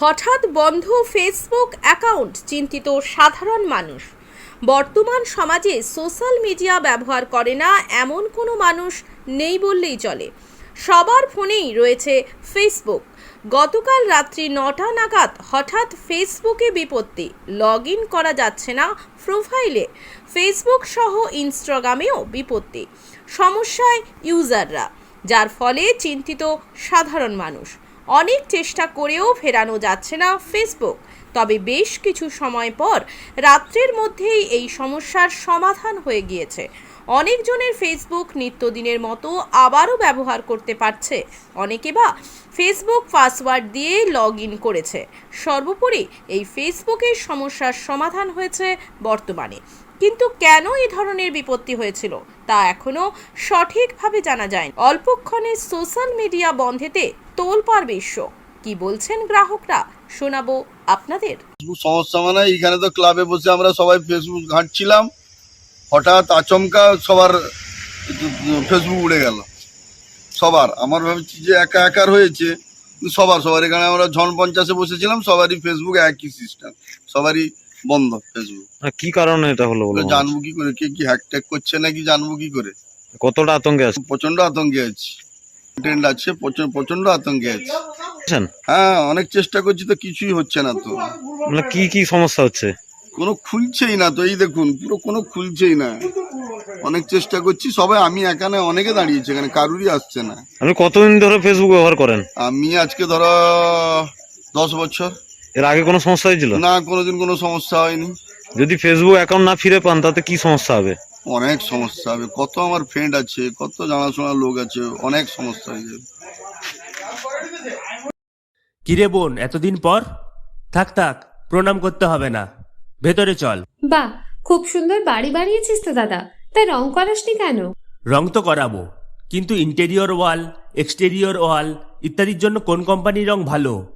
হঠাৎ বন্ধ Facebook account চিন্তিত সাধারণ মানুষ। বর্তমান সমাজে সোশ্যাল মিডিয়া ব্যবহার করে না এমন কোনো মানুষ নেই বললেই চলে। সবার ফোনেই রয়েছে ফেসবুক। গতকাল রাত্রি নটা নাগাদ হঠাৎ ফেসবুকে বিপত্তি লগ ইন করা যাচ্ছে না প্রোফাইলে। ফেসবুক সহ ইনস্টাগ্রামেও বিপত্তি। সমস্যায় ইউজাররা, যার ফলে চিন্তিত সাধারণ মানুষ। অনেক চেষ্টা করেও ফেরানো যাচ্ছে না ফেসবুক। তবে বেশ কিছু সময় পর রাত্রের মধ্যেই এই সমস্যার সমাধান হয়ে গিয়েছে। অনেকজনের ফেসবুক নিত্যদিনের মতো আবারও ব্যবহার করতে পারছে। অনেকে বা ফেসবুক পাসওয়ার্ড দিয়ে লগ ইন করেছে। সর্বোপরি এই ফেসবুকের সমস্যার সমাধান হয়েছে বর্তমানে। কিন্তু কেন এই ধরনের বিপত্তি হয়েছিল, তা এখনও সঠিকভাবে জানা যায়নি। অল্পক্ষণে সোশ্যাল মিডিয়া বন্ধেতে তোলপাড় বিশ্ব। কি বলছেন গ্রাহকরা? শোনাবো আপনাদের। সমস্যা মানে এইখানে তো ক্লাবে বসে আমরা সবাই ফেসবুক ঘাঁটছিলাম। হঠাৎ আচমকা সবার ফেসবুক উড়ে গেল। সবার। আমার ভাবছি যে একা একার হয়েছে সবার সবার। এখানে আমরা ঝন পঞ্চাশে বসেছিলাম, সবারই ফেসবুক একই সিস্টেম সবারই বন্ধ ফেসবুক কি কারণে এটা হলো বলো জানব কি করে কে কি হ্যাক ট্যাক করছে নাকি জানব কি করে? কতটা আতঙ্কে আছেন প্রচণ্ড আতঙ্কে আছি। ট্রেন্ড আছে প্রচণ্ড প্রচণ্ড আতঙ্কে আছি? হ্যাঁ অনেক চেষ্টা করছি তো কিছুই হচ্ছে না তো। মানে কি কি সমস্যা হচ্ছে? কোনো খুলছেই না তো এই দেখুন পুরো কোনো খুলছেই না। অনেক চেষ্টা করছি সবাই আমি এখানে অনেকে দাঁড়িয়েছি এখানে কারুরই আসছে না। আপনি কতদিন ধরে ফেসবুক ব্যবহার করেন? আমি আজকে ধরো দশ বছর। এর আগে কোনো সমস্যা হয়েছিল? না কোনোদিন কোনো সমস্যা হয়নি। যদি ফেসবুক অ্যাকাউন্ট না ফিরে পান তাতে কি সমস্যা হবে? অনেক সমস্যা হবে। কত আমার ফ্রেন্ড আছে কত জানাশোনা লোক আছে অনেক সমস্যা হয়ে যাবে। কিরে বোন এতদিন পর? থাক থাক প্রণাম করতে হবে না। ভেতরে চল। বাহ খুব সুন্দর বাড়ি বানিয়েছিস তো দাদা। তা রং করাসনি কেন? রং তো করাবো কিন্তু ইন্টেরিয়র ওয়াল এক্সটেরিয়র ওয়াল ইত্যাদির জন্য কোন কোম্পানির রং ভালো?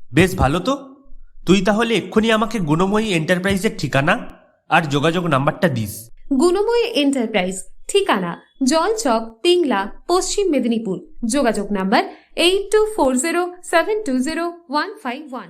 বেশ ভালো তো। তুই তাহলে এক্ষুনি আমাকে গুণময়ী এন্টারপ্রাইজের ঠিকানা আর যোগাযোগ নাম্বারটা দিস। গুণময়ী এন্টারপ্রাইজ ঠিকানা জলচক তিংলা পশ্চিম মেদিনীপুর। যোগাযোগ number eight two four zero seven two zero one five one